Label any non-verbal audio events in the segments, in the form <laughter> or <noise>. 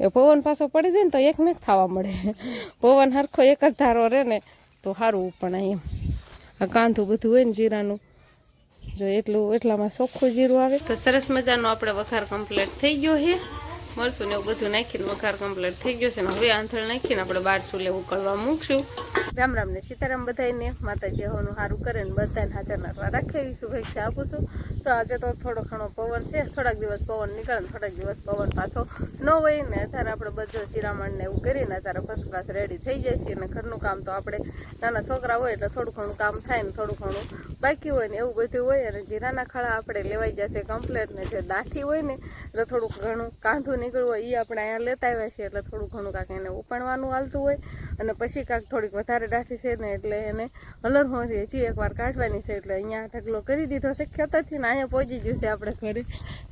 કે પવન પાછો પડી જાય ને તો એક થવા મળે. પવન હરખો એક જ ધારો રહે ને તો સારું પણ એમ. આ કાંધું બધું હોય ને જીરાનું. જો એટલું એટલામાં ચોખ્ખું જીરું આવે. તો સરસ મજાનો આપણે વઘાર કમ્પ્લીટ થઈ ગયો છે. મરસું ને એવું બધું નાખીને વઘાર કમ્પ્લીટ થઈ ગયો છે ને હવે આંથળ નાખીને આપણે બાર ચૂલે ઉકળવા મૂકશું. રામ રામ ને સીતારામ બધાને માતાજી હોનું સારું કરે ને બધાને હાજર નાખવા રાખે ભાઈ આપું છું. તો આજે તો થોડો ઘણો પવન છે. થોડાક દિવસ પવન નીકળે થોડાક દિવસ પવન પાછો ન હોય ને અત્યારે આપણે બધો શિરામણ ને એવું કરીને અત્યારે ફર્સ્ટ ક્લાસ રેડી થઈ જાય છે અને ઘરનું કામ તો આપણે નાના છોકરા હોય એટલે થોડું ઘણું કામ થાય ને થોડું ઘણું બાકી હોય ને એવું બધું હોય અને જીરાના ખાડા આપણે લેવાઈ જશે કમ્પ્લેટ ને જે દાઠી હોય ને એટલે થોડુંક ઘણું કાંધું નીકળવું હોય એ આપણે અહીંયા લેતા આવ્યા છીએ એટલે થોડું ઘણું કાંક એને ઉપાડવાનું હાલતું હોય. અને પછી કાંક થોડીક વધારે દાઠી છે ને એટલે એને હલર હોતી હજી એકવાર કાઢવાની છે એટલે અહીંયા ઢગલો કરી દીધો છે. ખેતરથી ને અહીંયા પહોંચી ગયું છે આપણે ઘરે.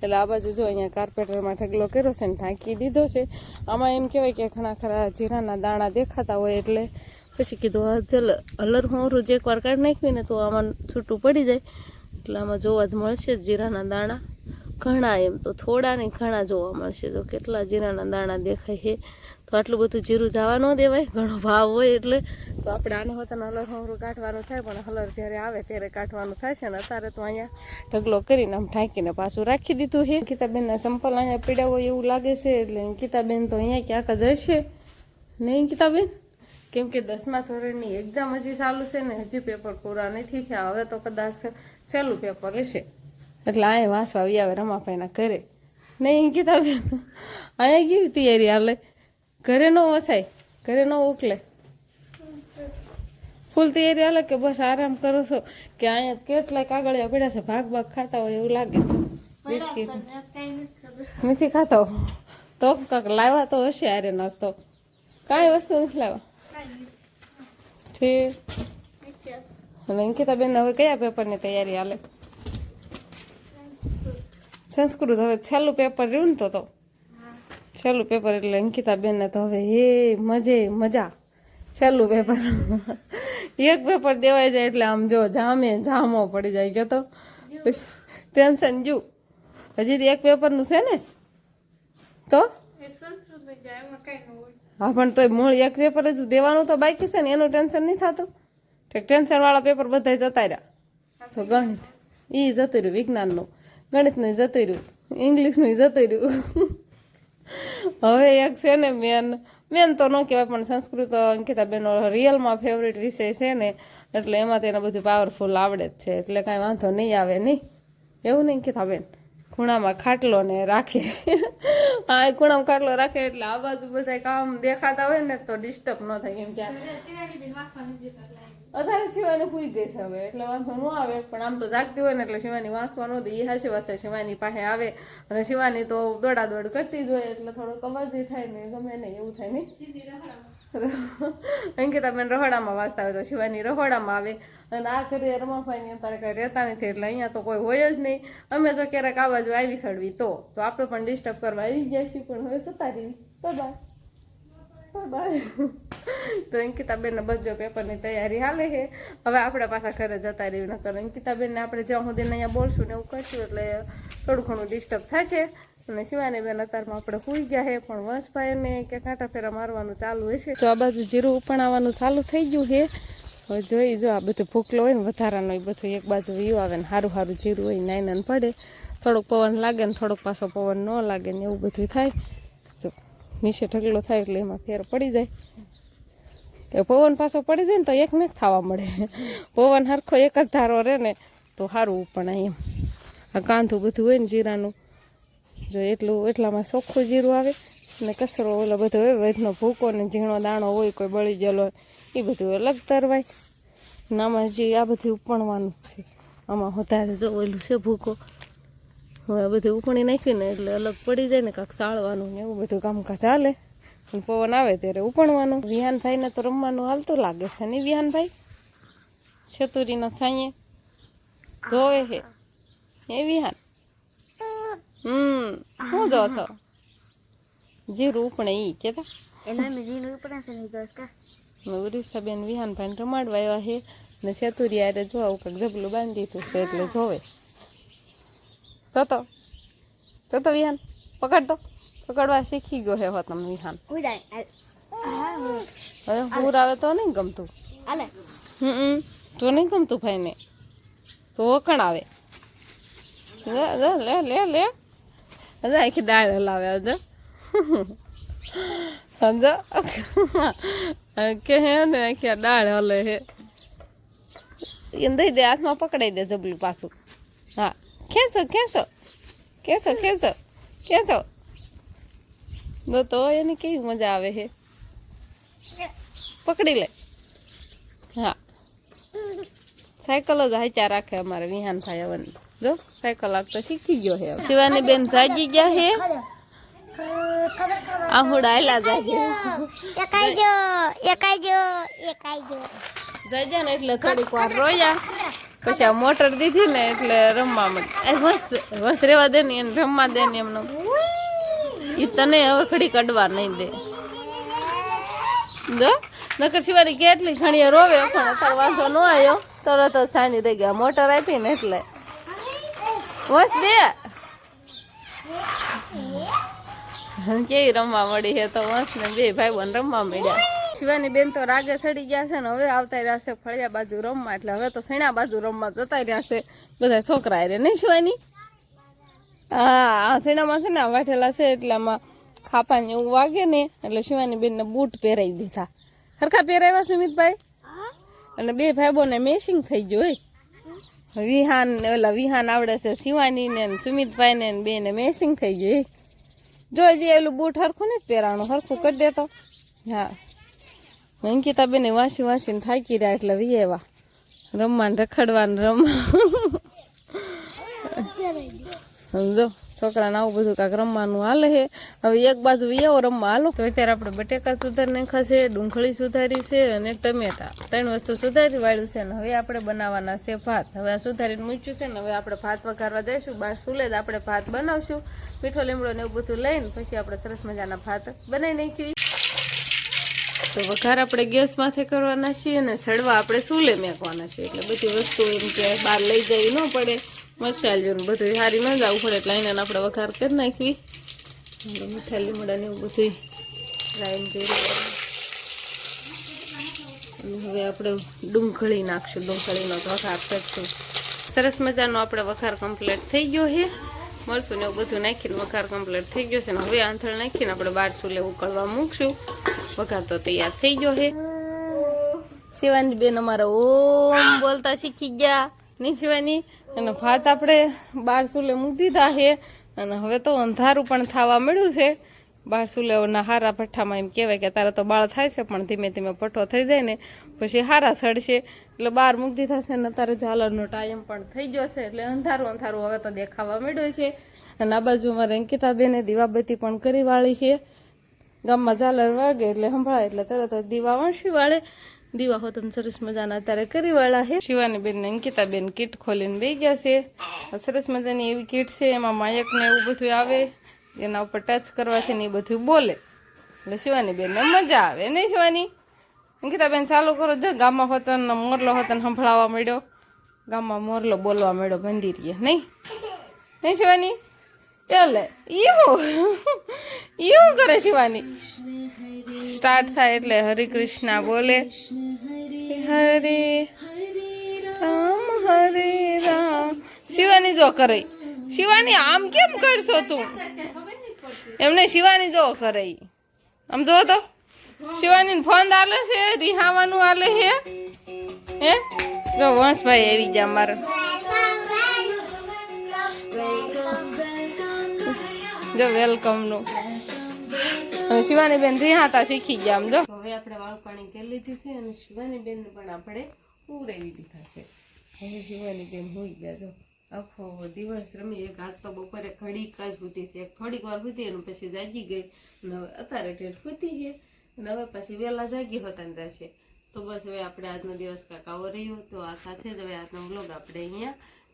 એટલે આ બાજુ જો અહીંયા કાર્પેટરમાં ઢગલો કર્યો છે ને ઢાંકી દીધો છે. આમાં એમ કહેવાય કે ઘણા ખરા જીરાના દાણા દેખાતા હોય એટલે પછી કીધું ચલ, હલર હોરું જે એકવાર કાઢી નાખ્યું ને તો આમાં છૂટું પડી જાય. એટલે આમાં જોવા જ મળશે જીરાના દાણા. ઘણા એમ તો થોડા ને ઘણા જોવા મળશે. જો કેટલા જીરાના દાણા દેખાય છે, તો આટલું બધું જીરું જવા ન દેવાય. ઘણો ભાવ હોય એટલે. તો આપણે આને હોતા હલર હમરું કાઢવાનું થાય, પણ હલર જ્યારે આવે ત્યારે કાઢવાનું થાય છે ને અત્યારે તો અહીંયા ઢગલો કરીને આમ ઢાંકીને પાછું રાખી દીધું છે. અંકિતાબેનના સંપલ અહીંયા પીડાવો એવું લાગે છે, એટલે અંકિતાબેન તો અહીંયા ક્યાંક જ હશે. નહીં અંકિતાબેન કેમ કે દસમા ધોરણની એક્ઝામ હજી ચાલુ છે ને, હજી પેપર પૂરા નથી થયા. હવે તો કદાચ છેલ્લું પેપર હશે. એટલે અહીંયા વાંચવા આવી આવે રમાભાઈના ઘરે નહીં અંકિતાબેન અહીંયા કેવી તૈયારી હાલે ઘરે ન વસાય ઘરે ન ઉકલે ફૂલ તૈયારી હાલે કે બસ આરામ કરો છો કે અહીંયા કેટલાય કાગળિયા પડ્યા છે ભાગ ભાગ ખાતા હોય એવું લાગે છે બિસ્કીટ નથી ખાતા હો. તો કાંક લાવ્યા તો હશે આરે નાસ્તો કાંઈ વસ્તુ નથી લાવવા ઠીક અને અંકિતાબેન હવે કયા પેપરની તૈયારી હાલે સંસ્કૃત હવે છેલ્લું પેપર રહ્યું ને તો તો. છેલ્લું પેપર એટલે અંકિતાબેનને તો હવે એ મજે, મજા. છેલ્લું પેપર. એક પેપર દેવાઈ જાય એટલે આમ જો જામે, જામો પડી જાય કે તો. ટેન્શન જુ. હજી એક પેપરનું છે ને? તો? હા, પણ તોય મૂળ એક પેપર જ દેવાનું તો બાકી છે ને, એનું ટેન્શન નહીં થતું. ટેન્શન વાળા પેપર બધા જતા રહ્યા. તો ગણિત. એ જતું રહ્યું વિજ્ઞાનનું. ગણિતનું જતું રહ્યું. ઇંગ્લિશનું જતું રહ્યું. હવે એક છે ને મેન મેન તો ન કહેવાય, પણ સંસ્કૃત અંકિતાબેનનો રિયલમાં ફેવરેટ વિષય છે ને, એટલે એમાં તેને બધું પાવરફુલ આવડે જ છે. એટલે કાંઈ વાંધો નહીં આવે, નહીં? એવું નહીં, અંકિતાબેન? ખૂણામાં ખાટલો ને રાખે. હા એ ખૂણામાં ખાટલો રાખે એટલે આ બાજુ બધા કામ દેખાતા હોય ને તો ડિસ્ટર્બ ન થાય એમ ક્યાં અધારે વધારે શિવાની પૂઈ ગઈ છે હવે એટલે વાંધો ન આવે પણ આમ તો જાગતી હોય ને એટલે શિવાની વાંચવા ન દે એ હાશે વાત છે શિવાની પાસે આવે અને શિવાની તો દોડા દોડ કરતી જ હોય એટલે થોડોક અવાજ થાય ને ગમે નહીં એવું થાય નહીં <laughs> અંકિતાબેન રહોડામાં વાંચતા હોય તો શિવાની રહોડામાં આવે. અને આ ઘરે રમાભાઈ અત્યારે કઈ રહેતા નથી, એટલે અહીંયા તો કોઈ હોય જ નહીં. અમે જો ક્યારેક આ બાજુ આવી સડવી તો તો આપણે પણ ડિસ્ટર્બ કરવા આવી ગયા છીએ પણ હવે જતા રહી બાય બાય તો અંકિતાબેનને બજો પેપરની તૈયારી હાલે છે. હવે આપણે પાછા ઘરે જતા રહ્યું નકર અંકિતાબેનને આપણે જ્યાં સુધી અહીંયા બોલશું ને એવું કરશું, એટલે થોડું ઘણું ડિસ્ટર્બ થશે અને શિવાની બેન અત્યારમાં આપણે સુઈ ગયા છે પણ વંશભાઈને કે કાંટા ફેરા મારવાનું ચાલુ હશે. તો આ બાજુ જીરું ઉપણાવવાનું ચાલુ થઈ ગયું છે હવે જોઈ, જો આ બધું ભૂકલો હોય ને, વધારાનો એ બધું એક બાજુ વ્યૂ આવે ને સારું સારું જીરું હોય નાઈ નાન પડે. થોડોક પવન લાગે ને થોડોક પાછો પવન ન લાગે ને એવું બધું થાય. જો, નીચે ઢગલો થાય એટલે એમાં ફેર પડી જાય. કે પવન પાછો પડી જાય ને તો એક એક થવા મળે. પવન સરખો એક જ ધારો રહે ને તો સારું પણ એમ. આ કાંધું બધું હોય ને જીરાનું. જો એટલું, એટલામાં ચોખ્ખું જીરું આવે ને કચરો ઓલો બધો હોય વેદનો ભૂકો ને ઝીણો દાણો હોય, કોઈ બળી ગયેલો હોય, એ બધું અલગ તરવાય. ને આ બધું ઉપણવાનું જ છે. આમાં વધારે જો ઓલું છે ભૂકો. હવે આ બધું ઉપણી નાખ્યું ને એટલે અલગ પડી જાય ને કાંક સાળવાનું ને એવું બધું કામકાજ ચાલે પવન આવે ત્યારે ઉપણવાનું. વિહાનભાઈને તો રમવાનું હાલતું લાગે છે ને વિહાનભાઈ? છતુરીના સાંયે. જોવે હે. એ વિહાન? હમ. શું જો છો? જીરું ઉપણે ઈ કેતા? ઉરીસાબેન ભાઈ રમાડવા આવ્યા છે ને છતુરી આરે જો આવું જબલું બાંધી દીધું છે એટલે જોવે. તો તો. તો તો વિહાન પકડ તો પકડવા શીખી ગયો હે હો તમે વિહાન. હવે પૂર આવે તો નહીં ગમતું. હમ તો નહીં ગમતું ભાઈને. તો ઓકણ આવે લે લે લે લે. હજુ આખી દાળ હલાવે હજુ સમજો કે હે ને આખી દાળ હલે હે એમ દઈ દે હાથમાં પકડાઈ દે જબલું પાછું હા ખેંચો ખેંચો ખેંચો ખેંચો ખેંચો તો તો એની કેવી મજા આવે હે પકડી લે હા સાયકલ જ હાચા રાખે અમારે વિહાન ભાઈ હવે જો સાયકલ આપતા શીખી ગયો હે શિવાની બેન જાગી ગયા હે આહુડા આયલા જાય એકાઈ જો એકાઈ જો એકાઈ જો જાજા ને એટલે થોડીક વાર રોયા. પછી આ મોટર દીધી ને એટલે રમવા માંડી વસ વસ રેવા દે ને એને રમવા દે ને એમનો. એ તને હવે ખડી કડવા નહીં દે. જો નકર શિવાની કેટલી ઘણી રોવે પણ અત્યારે વાંધો ન આવ્યો. તરત જ સાની રહી ગયા મોટર આપી ને એટલે. વસ દે <laughs> કેવી રમવા મળી છે તો વંશ ને બે ભાઈ બન રમવા મળ્યા. શિવાની બેન તો રાગે ચડી ગયા છે ને હવે આવતા રહ્યા છે ફળિયા બાજુ રમવા. એટલે હવે તો સેણા બાજુ રમવા જતા રહ્યા છે. બધા છોકરા રે નહીં શિવાની? હા આ સૈણામાં છે ને વાઠેલા છે એટલે આમાં ખાપાને એવું વાગે ને એટલે શિવાની બેનને બૂટ પહેરાવી દીધા. સરખા પહેરાવ્યા સુમિતભાઈ અને બે ભાઈ બોને મેસિંગ થઈ ગયું હોય વિહાન, ઓલા વિહાન આવડે છે શિવાની ને સુમિતભાઈ ને બે ને મેસિંગ થઈ ગયું જો જે એલું બૂટ હરખું ને પહેરાણું, હરખું કરી દેતો. હા. અંકિતા બેને વાસી વાસીને થાકી રહ્યા એટલે વી એવા રમવાને રખડવાને રમવા. <laughs> સમજો છોકરાને આવું બધું કાંક રમવાનું હાલે છે. હવે એક બાજુ એવો રમવા હાલો. તો અત્યારે આપણે બટેકા સુધારી નાખ્યા છે, ડુંગળી સુધારી છે અને ટમેટા. ત્રણ વસ્તુ સુધારી વાળ્યું છે ને હવે આપણે બનાવવાના છે ભાત. હવે આ સુધારીને મૂક્યું છે ને હવે આપણે ભાત વઘારવા દઈશું બાર સુલે જ આપણે ભાત બનાવશું. મીઠો લીમડો ને એવું બધું લઈને પછી આપણે સરસ મજાના ભાત બનાવી નાખીએ. તો વઘાર આપણે ગેસ માથે કરવાના છીએ અને સડવા આપણે ચૂલે મેકવાના છીએ. એટલે બધી વસ્તુ એમ કે બહાર લઈ જવી ન પડે. મસાલો ને બધું સારી ન જવું પડે એટલે એને આપણે વઘાર કરી નાખવી. મીઠા લીમડા ને એવું બધું. રાઈન હવે આપણે ડુંગળી નાખશું. ડુંગળીનો વઘાર કરશું. સરસ મજાનો આપણે વઘાર કમ્પ્લીટ થઈ ગયો છે. મરચું ને એવું બધું નાખીને વઘાર કમ્પ્લીટ થઈ ગયો છે. ને હવે આંથળ નાખીને આપણે બાર ચૂલે ઉકળવા મૂકશું. વઘાર તો તૈયાર થઈ ગયો છે. શિવાની બેન અમારા ઓમ બોલતા શીખી ગયા. નહીં શિવાની? અને ભાત આપણે બાર સુલે મૂકી દીધા છે. અને હવે તો અંધારું પણ થવા મળ્યું છે. બાર ચૂલેના હારા ભઠ્ઠામાં એમ કહેવાય કે તારે તો બાળ થાય છે, પણ ધીમે ધીમે ભઠ્ઠો થઈ જાય ને પછી હારા સડશે. એટલે બાર મૂકી દીધા છે ને તારે ઝાલરનો ટાઈમ પણ થઈ ગયો છે. એટલે અંધારું અંધારું હવે તો દેખાવા મળ્યું છે. અને આ બાજુ અમારે અંકિતાબેને દીવાબત્તી પણ કરી વાળી છે. ગામમાં ઝાલર વાગે એટલે સંભળાય એટલે તરત જ દીવા વણસી વાળે. દીવા હોત સરસ મજાના અત્યારે કરી વાળા છે શિવાની બેન ને અંકિતા બેન કીટ ખોલીને બે ગયા છે. સરસ મજાની એવી કીટ છે, એમાં માયક ને એવું બધું આવે, એના ઉપર ટચ કરવાથી ને એ બધું બોલે. એટલે શિવાની બેન ને મજા આવે નહીં શિવાની? અંકિતા બેન ચાલુ કરો, જો ગામમાં હોતન ને મોરલો હોતન સંભળાવા મળ્યો. ગામમાં મોરલો બોલવા મળ્યો મંદિરીએ નહીં? નહીં, શિવાની? એટલે એવું એવું કરે શિવાની. સ્ટાર્ટ થાય એટલે હરે કૃષ્ણ બોલે. હરે રામ હરે રામ. શિવાની જો કરે. શિવાની આમ કેમ કરશો તું? એમને શિવાની જો કરે આમ જો તો. શિવાની ફોન આલે છે, રિહાવાનું આલે છે. હે? જો વંશભાઈ આવી ગયા મારા. જો વેલકમનું શિવાની બેન રીહાતા શીખી ગયા આમ જો હવે આપણે વાળ પાણી કરી લીધી છે અને શિવાની બેન પણ આપણે પૂરેવી દીધા છે. હવે શિવાની બેન હોઈ ગયા, જો. આખો દિવસ રમી એક, આજ તો બપોરે ઘડીક જ સૂતી છે. થોડીક વાર સૂતી અને પછી જાગી ગઈ. અને હવે અત્યારે ટેટ સૂતી છે. અને હવે પછી વહેલા જાગી હોતા જશે. તો બસ હવે આપણે આજનો દિવસ કાંક આવો રહ્યો. તો આ સાથે જ હવે આજનો બ્લોગ આપણે અહીંયા